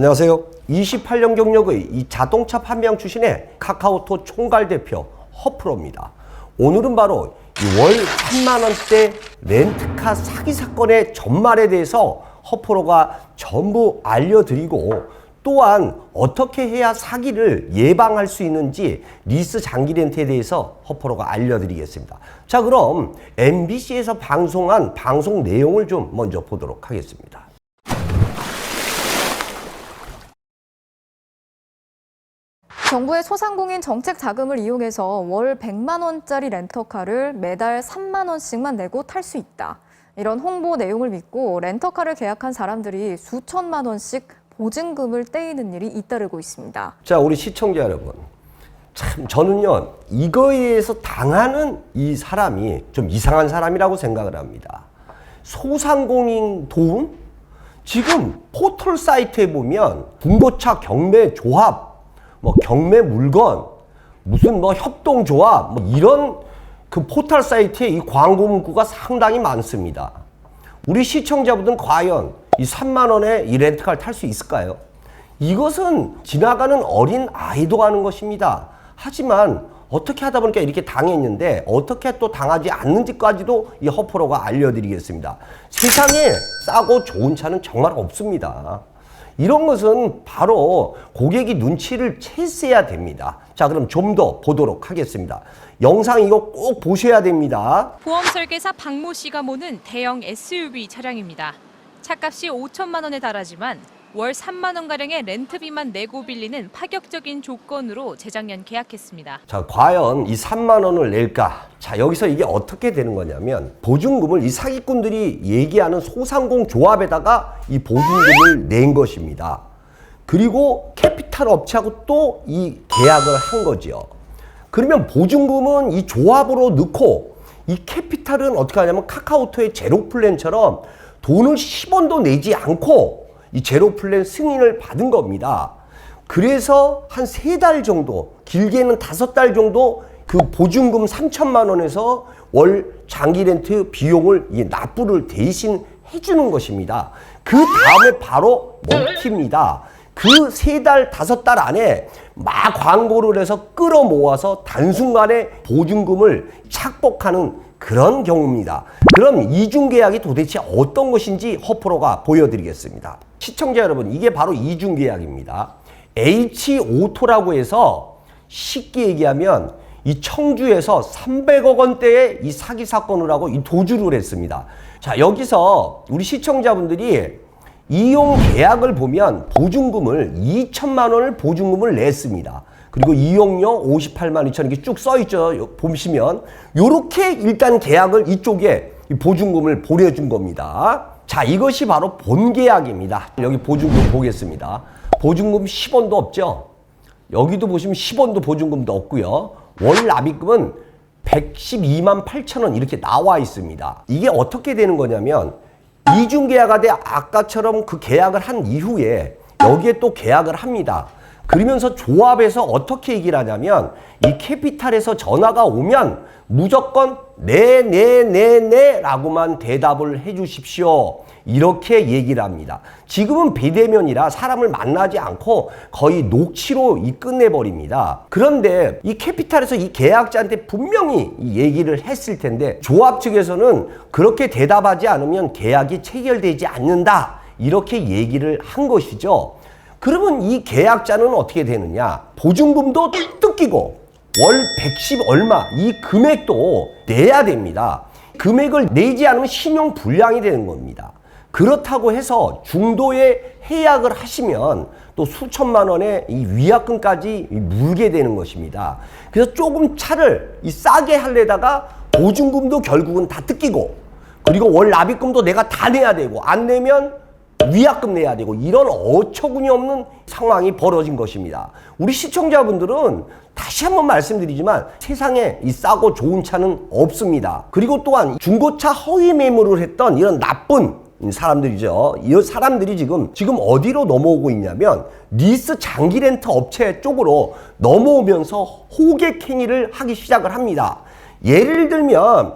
안녕하세요. 28년 경력의 이 자동차 판매왕 출신의 카카오톡 총괄 대표 허프로입니다. 오늘은 바로 이월 3만 원대 렌트카 사기 사건의 전말에 대해서 허프로가 전부 알려드리고 또한 어떻게 해야 사기를 예방할 수 있는지 리스 장기 렌트에 대해서 허프로가 알려드리겠습니다. 자 그럼 MBC에서 방송한 방송 내용을 좀 먼저 보도록 하겠습니다. 정부의 소상공인 정책 자금을 이용해서 월 100만 원짜리 렌터카를 매달 3만 원씩만 내고 탈 수 있다. 이런 홍보 내용을 믿고 렌터카를 계약한 사람들이 수천만 원씩 보증금을 떼이는 일이 잇따르고 있습니다. 자, 우리 시청자 여러분. 참, 저는요, 이거에 대해서 당하는 이 사람이 좀 이상한 사람이라고 생각을 합니다. 소상공인 도움? 지금 포털 사이트에 보면 중고차 경매 조합, 뭐 경매 물건, 무슨 뭐 협동조합, 뭐 이런 그 포털 사이트에 이 광고 문구가 상당히 많습니다. 우리 시청자분들은 과연 이 3만 원에 이 렌트카를 탈 수 있을까요? 이것은 지나가는 어린 아이도 하는 것입니다. 하지만 어떻게 하다 보니까 이렇게 당했는데 어떻게 또 당하지 않는지까지도 이 허프로가 알려드리겠습니다. 세상에 싸고 좋은 차는 정말 없습니다. 이런 것은 바로 고객이 눈치를 채서야 됩니다. 자, 그럼 좀 더 보도록 하겠습니다. 영상 이거 꼭 보셔야 됩니다. 보험 설계사 박모 씨가 모는 대형 SUV 차량입니다. 차값이 5천만 원에 달하지만 월 3만 원 가량의 렌트비만 내고 빌리는 파격적인 조건으로 재작년 계약했습니다. 자, 과연 이 3만 원을 낼까? 자, 여기서 이게 어떻게 되는 거냐면 보증금을 이 사기꾼들이 얘기하는 소상공 조합에다가 이 보증금을 낸 것입니다. 그리고 캐피탈 업체하고 또 이 계약을 한 거죠. 그러면 보증금은 이 조합으로 넣고 이 캐피탈은 어떻게 하냐면 카카오톡의 제로 플랜처럼 돈을 10원도 내지 않고 이 제로 플랜 승인을 받은 겁니다. 그래서 한 세 달 정도, 길게는 다섯 달 정도 그 보증금 3천만 원에서 월 장기 렌트 비용을 이 납부를 대신 해주는 것입니다. 그 다음에 바로 먹힙니다. 그 세 달, 다섯 달 안에 막 광고를 해서 끌어모아서 단순간에 보증금을 착복하는 그런 경우입니다. 그럼 이중계약이 도대체 어떤 것인지 허프로가 보여드리겠습니다. 시청자 여러분, 이게 바로 이중계약입니다. H오토라고 해서 쉽게 얘기하면 이 청주에서 300억 원대의 이 사기 사건을 하고 이 도주를 했습니다. 자, 여기서 우리 시청자분들이 이용 계약을 보면 보증금을 2천만 원을 보증금을 냈습니다. 그리고 이용료 58만 2천 이렇게 쭉 써 있죠. 보시면 요렇게 일단 계약을 이쪽에 이 보증금을 보내준 겁니다. 자, 이것이 바로 본 계약입니다. 여기 보증금 보겠습니다. 보증금 10원도 없죠. 여기도 보시면 10원도 보증금도 없고요. 월 납입금은 112만 8천 원 이렇게 나와 있습니다. 이게 어떻게 되는 거냐면 이중 계약가 돼 아까처럼 그 계약을 한 이후에 여기에 또 계약을 합니다. 그러면서 조합에서 어떻게 얘기를 하냐면 이 캐피탈에서 전화가 오면 무조건 네, 네, 네, 네 라고만 대답을 해 주십시오. 이렇게 얘기를 합니다. 지금은 비대면이라 사람을 만나지 않고 거의 녹취로 이 끝내버립니다. 그런데 이 캐피탈에서 이 계약자한테 분명히 이 얘기를 했을 텐데 조합 측에서는 그렇게 대답하지 않으면 계약이 체결되지 않는다. 이렇게 얘기를 한 것이죠. 그러면 이 계약자는 어떻게 되느냐? 보증금도 뜯기고 월 110 얼마 이 금액도 내야 됩니다. 금액을 내지 않으면 신용 불량이 되는 겁니다. 그렇다고 해서 중도에 해약을 하시면 또 수천만 원의 이 위약금까지 물게 되는 것입니다. 그래서 조금 차를 이 싸게 할래다가 보증금도 결국은 다 뜯기고 그리고 월 납입금도 내가 다 내야 되고 안 내면 위약금 내야 되고 이런 어처구니 없는 상황이 벌어진 것입니다. 우리 시청자분들은 다시 한번 말씀드리지만 세상에 이 싸고 좋은 차는 없습니다. 그리고 또한 중고차 허위 매물을 했던 이런 나쁜 사람들이죠. 이 사람들이 지금 지금 어디로 넘어오고 있냐면 리스 장기 렌트 업체 쪽으로 넘어오면서 호객 행위를 하기 시작을 합니다. 예를 들면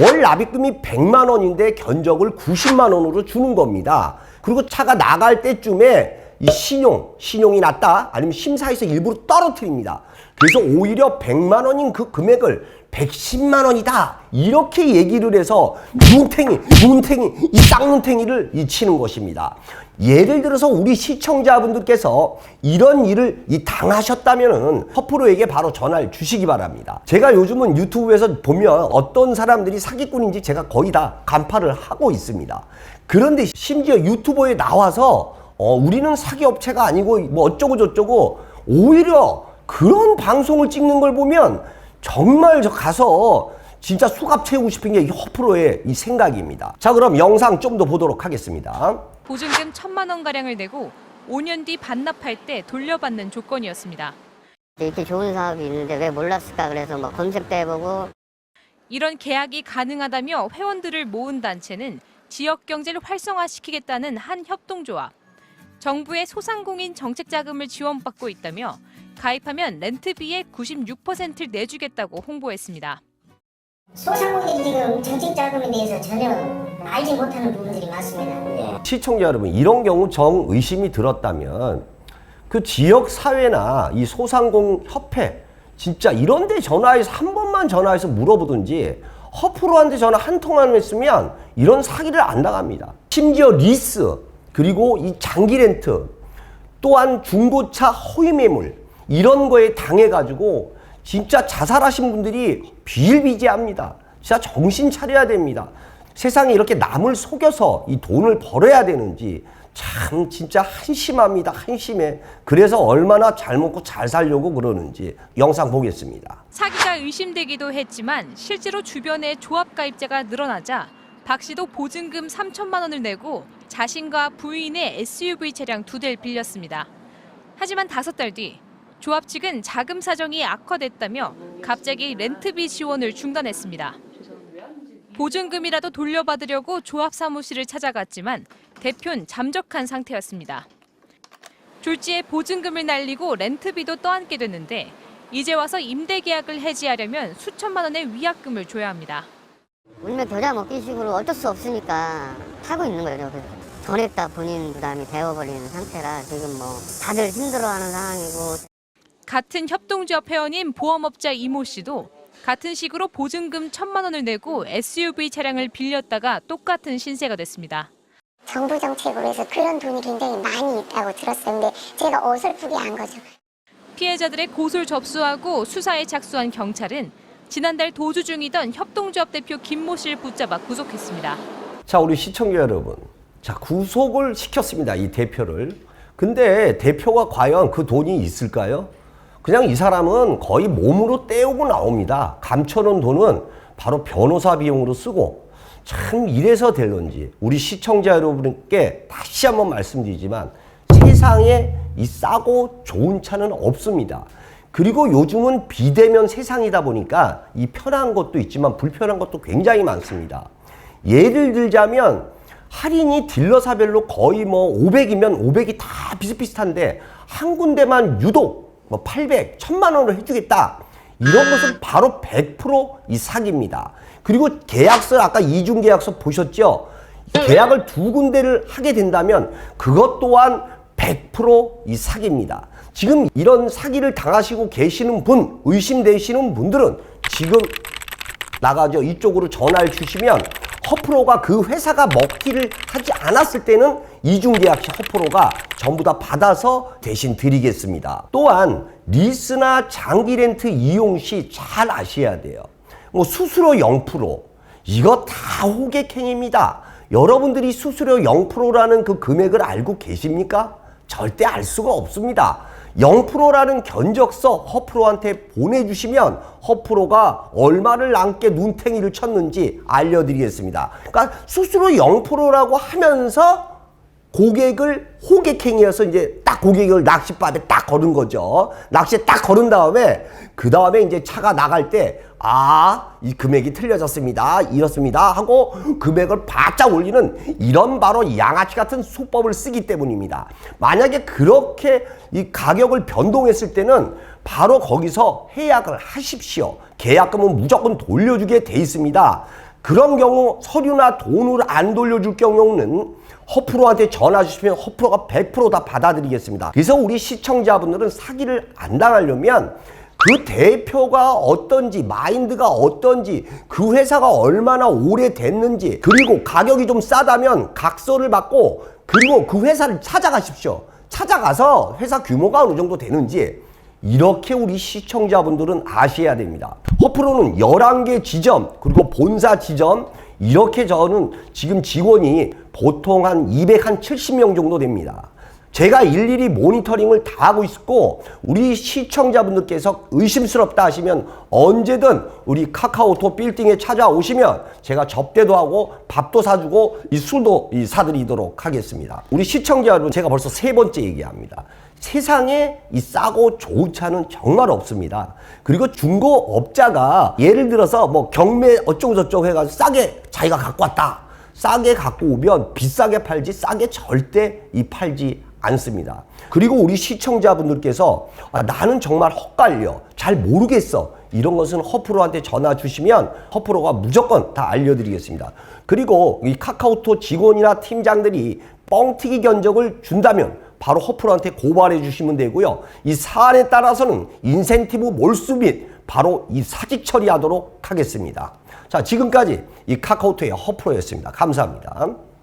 월 납입금이 100만 원인데 견적을 90만 원으로 주는 겁니다. 그리고 차가 나갈 때쯤에 이 신용, 신용이 낮다 아니면 심사에서 일부러 떨어뜨립니다. 그래서 오히려 100만 원인 그 금액을 110만 원이다 이렇게 얘기를 해서 눈탱이, 눈탱이, 이 쌍눈탱이를 이 치는 것입니다. 예를 들어서 우리 시청자분들께서 이런 일을 이 당하셨다면은 허프로에게 바로 전화를 주시기 바랍니다. 제가 요즘은 유튜브에서 보면 어떤 사람들이 사기꾼인지 제가 거의 다 간파를 하고 있습니다. 그런데 심지어 유튜버에 나와서 어, 우리는 사기 업체가 아니고 뭐 어쩌고 저쩌고 오히려 그런 방송을 찍는 걸 보면 정말 저 가서 진짜 수갑 채우고 싶은 게이 허프로의 이 생각입니다. 자, 그럼 영상 좀 더 보도록 하겠습니다. 보증금 천만 원 가량을 내고 5년 뒤 반납할 때 돌려받는 조건이었습니다. 이렇게 좋은 사업이 있는데 왜 몰랐을까 그래서 뭐 검색도 해보고 이런 계약이 가능하다며 회원들을 모은 단체는 지역 경제를 활성화시키겠다는 한 협동조합. 정부의 소상공인 정책 자금을 지원받고 있다며 가입하면 렌트비의 96%를 내주겠다고 홍보했습니다. 소상공인이 지금 정책 자금에 대해서 전혀 알지 못하는 부분들이 많습니다. 시청자 여러분, 이런 경우 정 의심이 들었다면 그 지역 사회나 이 소상공 협회 진짜 이런 데 전화해서 한 번만 전화해서 물어보든지 허프로한테 전화 한 통만 했으면 이런 사기를 안 당합니다. 심지어 리스 그리고 이 장기 렌트 또한 중고차 허위 매물 이런 거에 당해 가지고 진짜 자살하신 분들이 비일비재합니다. 진짜 정신 차려야 됩니다. 세상에 이렇게 남을 속여서 이 돈을 벌어야 되는지 참 진짜 한심합니다. 한심해. 그래서 얼마나 잘 먹고 잘 살려고 그러는지 영상 보겠습니다. 사기가 의심되기도 했지만 실제로 주변에 조합 가입자가 늘어나자 박 씨도 보증금 3천만 원을 내고 자신과 부인의 SUV 차량 두 대를 빌렸습니다. 하지만 다섯 달 뒤 조합 측은 자금 사정이 악화됐다며 갑자기 렌트비 지원을 중단했습니다. 보증금이라도 돌려받으려고 조합 사무실을 찾아갔지만 대표는 잠적한 상태였습니다. 졸지에 보증금을 날리고 렌트비도 떠안게 됐는데 이제 와서 임대 계약을 해지하려면 수천만 원의 위약금을 줘야 합니다. 울며 겨자 먹기 식으로 어쩔 수 없으니까 하고 있는 거예요. 그래서 더 냈다 본인 부담이 되어버리는 상태라 지금 뭐 다들 힘들어하는 상황이고 같은 협동조합 회원인 보험업자 이모 씨도 같은 식으로 보증금 천만 원을 내고 SUV 차량을 빌렸다가 똑같은 신세가 됐습니다. 정부 정책으로 해서 그런 돈이 굉장히 많이 있다고 들었어요. 근데 제가 어설프게 한 거죠. 피해자들의 고소를 접수하고 수사에 착수한 경찰은 지난달 도주 중이던 협동조합 대표 김모 씨를 붙잡아 구속했습니다. 자, 우리 시청자 여러분. 자, 구속을 시켰습니다. 이 대표를. 근데 대표가 과연 그 돈이 있을까요? 그냥 이 사람은 거의 몸으로 떼우고 나옵니다. 감춰놓은 돈은 바로 변호사 비용으로 쓰고 참 이래서 될런지 우리 시청자 여러분께 다시 한번 말씀드리지만 세상에 이 싸고 좋은 차는 없습니다. 그리고 요즘은 비대면 세상이다 보니까 이 편한 것도 있지만 불편한 것도 굉장히 많습니다. 예를 들자면 할인이 딜러사별로 거의 뭐 500이면 500이 다 비슷비슷한데 한 군데만 유독 뭐 800, 1000만 원을 해주겠다. 이런 것은 바로 100%이 사기입니다. 그리고 계약서 아까 이중 계약서 보셨죠? 계약을 두 군데를 하게 된다면 그것 또한 100%이 사기입니다. 지금 이런 사기를 당하시고 계시는 분, 의심되시는 분들은 지금 나가죠. 이쪽으로 전화를 주시면 허프로가 그 회사가 먹기를 하지 않았을 때는 이중계약 시 허프로가 전부 다 받아서 대신 드리겠습니다. 또한 리스나 장기 렌트 이용 시 잘 아셔야 돼요. 뭐 수수료 0% 이거 다 호객행위입니다. 여러분들이 수수료 0%라는 그 금액을 알고 계십니까? 절대 알 수가 없습니다. 0%라는 견적서 허프로한테 보내주시면 허프로가 얼마를 남게 눈탱이를 쳤는지 알려드리겠습니다. 그러니까 수수료 0%라고 하면서 고객을 호객행위해서 이제 딱 고객을 낚싯밥에 딱 걸은 거죠. 낚시에 딱 걸은 다음에 그 다음에 이제 차가 나갈 때 아, 이 금액이 틀려졌습니다. 이렇습니다. 하고 금액을 바짝 올리는 이런 바로 양아치 같은 수법을 쓰기 때문입니다. 만약에 그렇게 이 가격을 변동했을 때는 바로 거기서 해약을 하십시오. 계약금은 무조건 돌려주게 돼 있습니다. 그런 경우 서류나 돈을 안 돌려줄 경우는 허프로한테 전화 주시면 허프로가 100%다 받아들이겠습니다. 그래서 우리 시청자분들은 사기를 안 당하려면 그 대표가 어떤지, 마인드가 어떤지, 그 회사가 얼마나 오래 됐는지, 그리고 가격이 좀 싸다면 각서를 받고, 그리고 그 회사를 찾아가십시오. 찾아가서 회사 규모가 어느 정도 되는지, 이렇게 우리 시청자분들은 아셔야 됩니다. 허프로는 11개 지점, 그리고 본사 지점, 이렇게 저는 지금 직원이 보통 한 270명 정도 됩니다. 제가 일일이 모니터링을 다 하고 있고 우리 시청자분들께서 의심스럽다 하시면 언제든 우리 카카오톡 빌딩에 찾아오시면 제가 접대도 하고 밥도 사주고 이 술도 이 사드리도록 하겠습니다. 우리 시청자 여러분 제가 벌써 세 번째 얘기합니다. 세상에 이 싸고 좋은 차는 정말 없습니다. 그리고 중고업자가 예를 들어서 뭐 경매 어쩌고저쩌고 해가지고 싸게 자기가 갖고 왔다. 싸게 갖고 오면 비싸게 팔지 싸게 절대 이 팔지 않습니다. 그리고 우리 시청자분들께서 아, 나는 정말 헛갈려. 잘 모르겠어. 이런 것은 허프로한테 전화 주시면 허프로가 무조건 다 알려드리겠습니다. 그리고 이 카카오톡 직원이나 팀장들이 뻥튀기 견적을 준다면 바로 허프로한테 고발해 주시면 되고요. 이 사안에 따라서는 인센티브 몰수 및 바로 이 사직 처리하도록 하겠습니다. 자, 지금까지 이 카카오톡의 허프로였습니다. 감사합니다.